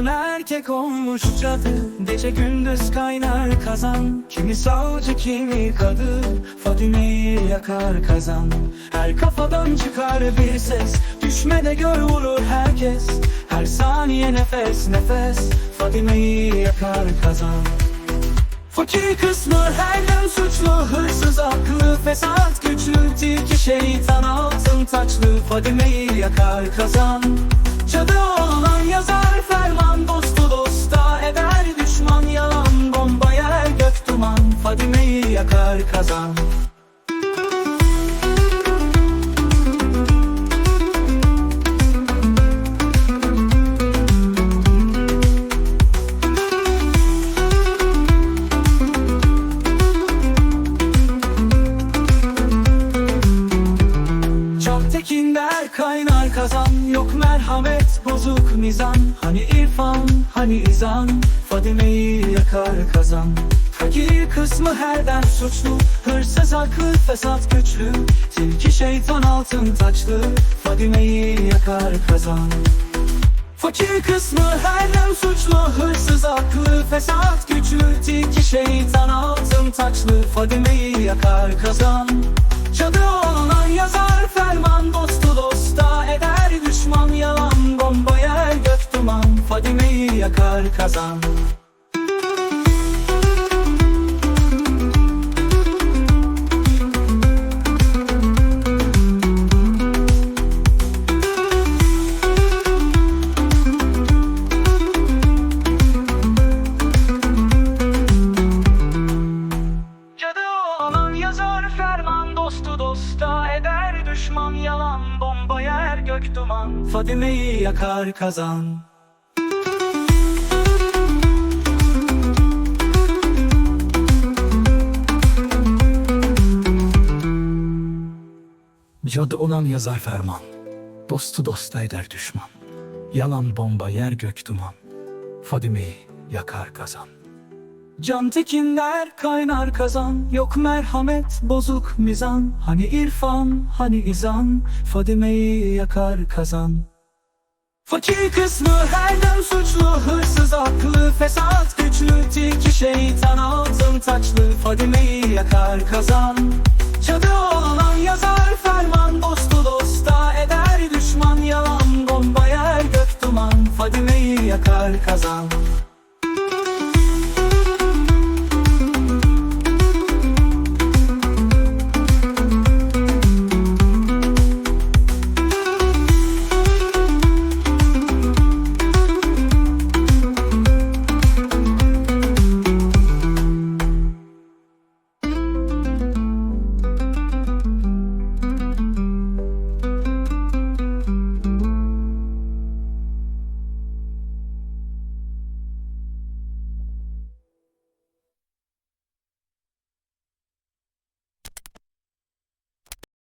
erkek olmuş cadı. Gece gündüz kaynar kazan. Kimi savcı kimi kadı. Fadime'yi yakar kazan. Her kafadan çıkar bir ses. Düşmede gör vurur herkes. Her saniye nefes nefes. Fadime'yi yakar kazan. Fakir kısmı her gün suçlu Hırsız aklı fesat güçlü Tilki şeytan altın taçlı. Fadime'yi yakar kazan. Cadı Yakar kazan kaynar kazan Yok merhamet bozuk mizan. Hani irfan hani izan Fadime'yi yakar kazan Fakir kısmı herden suçlu. Hırsız aklı fesat güçlü. Tilki şeytan altın taçlı. Fadime'yi yakar kazan. Fakir kısmı herden suçlu. Hırsız aklı fesat güçlü. Tilki şeytan altın taçlı. Fadime'yi yakar kazan. Cadı olan yazar ferman. Dostu dosta eder düşman. Yalan bomba yer gök duman. Fadime'yi yakar kazan yazar ferman Dostu dosta eder düşman Yalan bomba yer gök duman. Fadime'yi yakar kazan. Cadı olan yazar ferman Dostu dosta eder düşman. Yalan bomba yer gök duman. Fadime'yi yakar kazan Can tekinler kaynar kazan. Yok merhamet bozuk mizan. Hani irfan hani izan. Fadime'yi yakar kazan. Fakir kısmı her dem suçlu. Hırsız aklı fesat güçlü. Tilki şeytan altın taçlı. Fadime'yi yakar kazan. Çadı olan yazar ferman. Dostu dosta eder düşman. Yalan bomba yer gök duman. Fadime'yi yakar kazan.